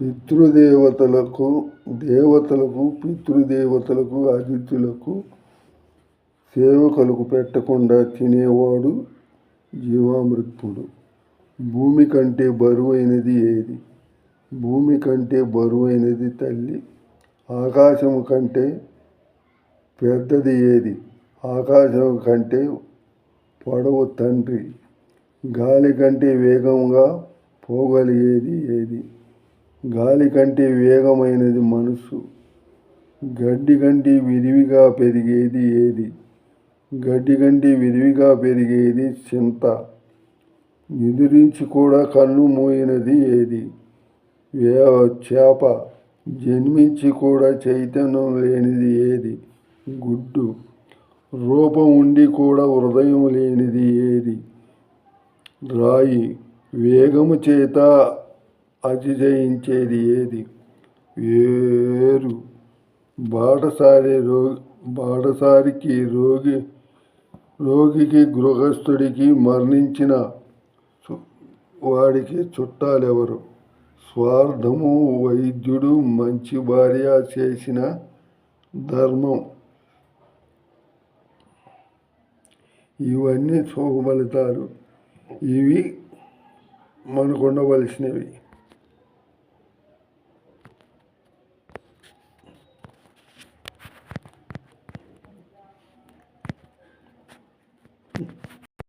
పితృదేవతలకు దేవతలకు పితృదేవతలకు అతిథులకు సేవకులకు పెట్టకుండా తినేవాడు జీవామృతుడు. భూమి కంటే బరువైనది ఏది? భూమి కంటే బరువైనది తల్లి. ఆకాశం కంటే పెద్దది ఏది? ఆకాశం కంటే పొడవు తండ్రి. గాలి కంటే వేగంగా పోగలిగేది ఏది? గాలి కంటే వేగమైనది మనసు. గడ్డి కంటే విరివిగా పెరిగేది ఏది? గడ్డి కంటే విరివిగా పెరిగేది చింత. నిదురించి కూడా కన్ను మోయినది ఏది? వే చేప. జన్మించి కూడా చైతన్యం లేనిది ఏది? గుడ్డు. రూపం ఉండి కూడా హృదయం లేనిది ఏది? రాయి. వేగము చేత అతిశయించేది ఏది? వేరు. బాటసారి రో బాటసారికి రోగి రోగికి గృహస్థుడికి మరణించిన వాడికి చుట్టాలెవరు? స్వార్థము వైద్యుడు మంచి భార్య చేసిన ధర్మం. ఇవన్నీ శుభ ఇవి మనకు ఉండవలసినవి